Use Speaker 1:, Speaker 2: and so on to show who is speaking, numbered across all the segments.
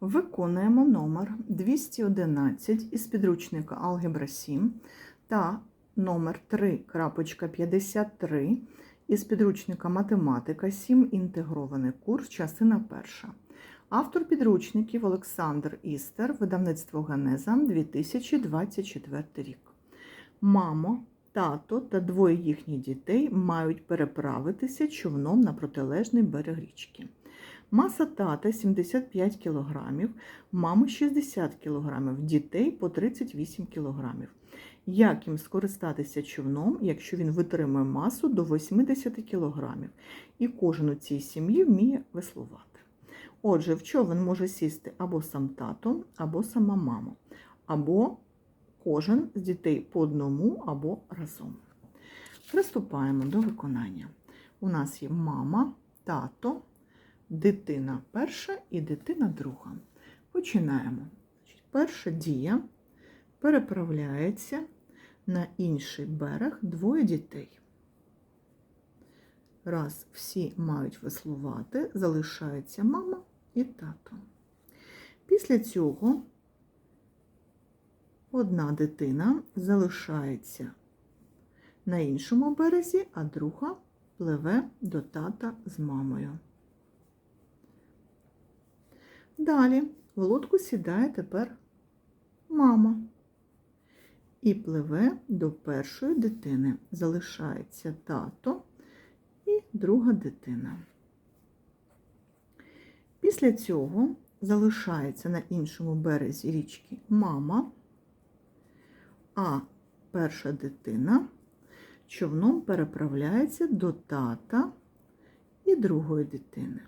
Speaker 1: Виконуємо номер 211 із підручника Алгебра 7 та номер 3.53 із підручника Математика 7. Інтегрований курс, частина перша. Автор підручників Олександр Істер, видавництво Генеза 2024 рік. Мамо, тато та двоє їхніх дітей мають переправитися човном на протилежний берег річки. Маса тата 75 кг, мами 60 кг, дітей по 38 кг. Як їм скористатися човном, якщо він витримує масу до 80 кг, і кожен у цій сім'ї вміє веслувати? Отже, в човен може сісти або сам тато, або сама мама, або кожен з дітей по одному або разом. Приступаємо до виконання. У нас є мама, тато, дитина перша і дитина друга. Починаємо. Перша дія переправляється на інший берег двоє дітей. Раз всі мають веслувати, залишається мама і тато. Після цього одна дитина залишається на іншому березі, а друга пливе до тата з мамою. Далі в лодку сідає тепер мама і пливе до першої дитини. Залишається тато і друга дитина. Після цього залишається на іншому березі річки мама, а перша дитина човном переправляється до тата і другої дитини.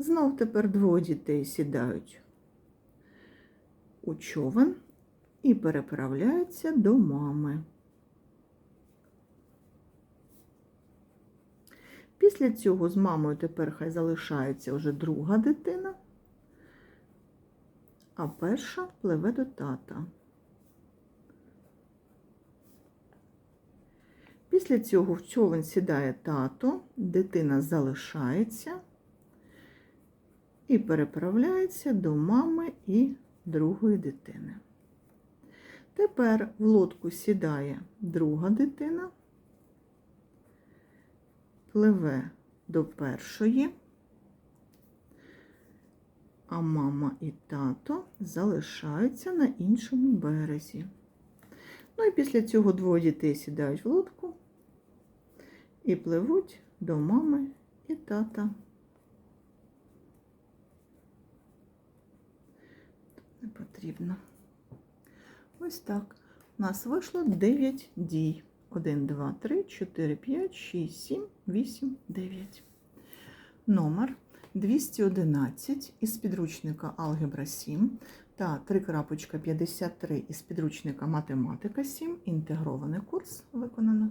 Speaker 1: Знов тепер двоє дітей сідають у човен і переправляються до мами. Після цього з мамою тепер хай залишається вже друга дитина, а перша пливе до тата. Після цього в човен сідає тато, дитина залишається і переправляється до мами і другої дитини. Тепер в лодку сідає друга дитина, пливе до першої, а мама і тато залишаються на іншому березі. Ну і після цього двоє дітей сідають в лодку і пливуть до мами і тата. Потрібно. Ось так. У нас вийшло 9 дій. 1, 2, 3, 4, 5, 6, 7, 8, 9. Номер 211 із підручника Алгебра 7 та 3.53 із підручника Математика 7. Інтегрований курс виконано.